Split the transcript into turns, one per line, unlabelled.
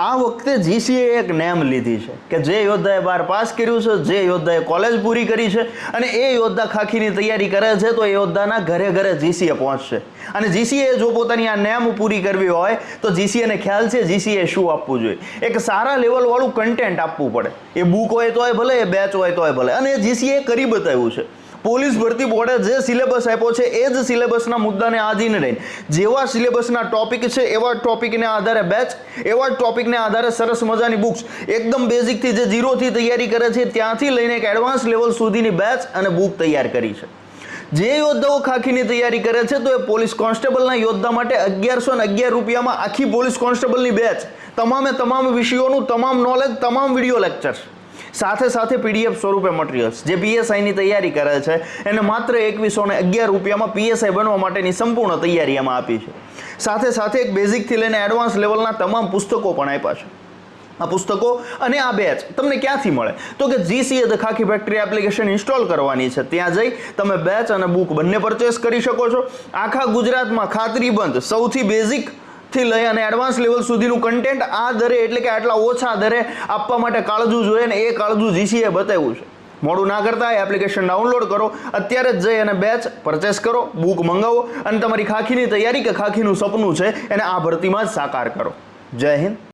આ વખતે જીસીએ એક નેમ લીધી છે કે જે યોદ્ધાએ બાર પાસ કર્યું છે, જે યોદ્ધાએ કોલેજ પૂરી કરી છે અને એ યોદ્ધા ખાખીની તૈયારી કરે છે તો એ યોદ્ધાના ઘરે ઘરે જીસીએ પહોંચશે. અને જીસીએ જો પોતાની આ નેમ પૂરી કરવી હોય તો જીસીએને ખ્યાલ છે જીસીએ શું આપવું જોઈએ? એક સારા લેવલવાળું કન્ટેન્ટ આપવું પડે. એ બુક હોય તોય ભલે, એ બેચ હોય તોય ભલે. અને જીસીએ કરી બતાવ્યું છે. પોલીસ ભરતી બોર્ડે જે સિલેબસ આપ્યો છે, એ જ સિલેબસના મુદ્દાને આધીન રહીને જેવા સિલેબસના ટોપિક છે, એવા ટોપિકને આધારે બેચ એવા ટોપિકને આધારે સરસ મજાની બુક્સ એકદમ બેઝિકથી જે ઝીરોથી તૈયારી કરે છે, ત્યાંથી લઈને એક એડવાન્સ લેવલ સુધીની બેચ અને બુક તૈયાર કરી છે. જે યોદ્ધાઓ ખાખીની તૈયારી કરે છે, તો એ પોલીસ કોન્સ્ટેબલના યોદ્ધા માટે અગિયારસો ને અગિયાર રૂપિયામાં આખી પોલીસ કોન્સ્ટેબલની બેચ તમામે તમામ વિષયોનું, તમામ નોલેજ તમામ વીડિયો લેક્ચર્સ સાથે સાથે પીડીએફ સ્વરૂપે મટીરિયલ્સ જે પીએસઆઈની તૈયારી કરે છે. એને માત્ર એકવીસો ને અગિયાર રૂપિયામાં પીએસઆઈ બનવા માટેની સંપૂર્ણ તૈયારી એમાં આપી છે. સાથે સાથે એક બેઝિકથી લઈને એડવાન્સ લેવલના તમામ પુસ્તકો પણ આપ્યા છે. આ પુસ્તકો અને આ બેચ તમને ક્યાંથી મળે? તો કે GCA the khaki factory application install કરવાની છે. ત્યાં જઈ તમે બેચ અને બુક બંને પરચેસ કરી શકો છો. આખા ગુજરાતમાં ખાતરીબંધ સૌથી બેઝિક થી લઈ અને એડવાન્સ લેવલ સુધીનું કન્ટેન્ટ આ દરે એટલે કે આટલા ઓછા દરે આપવા માટે કાળજું જોઈએ ને એ કાળજું જીસીએ બતાવ્યું છે. મોડું ના કરતા એપ્લિકેશન ડાઉનલોડ કરો, અત્યારે જ જઈ અને બેચ પરચેસ કરો બુક મંગાવો અને તમારી ખાખીની તૈયારી કે ખાખીનું સપનું છે એને આ ભરતીમાં જ સાકાર કરો. જય હિન્દ.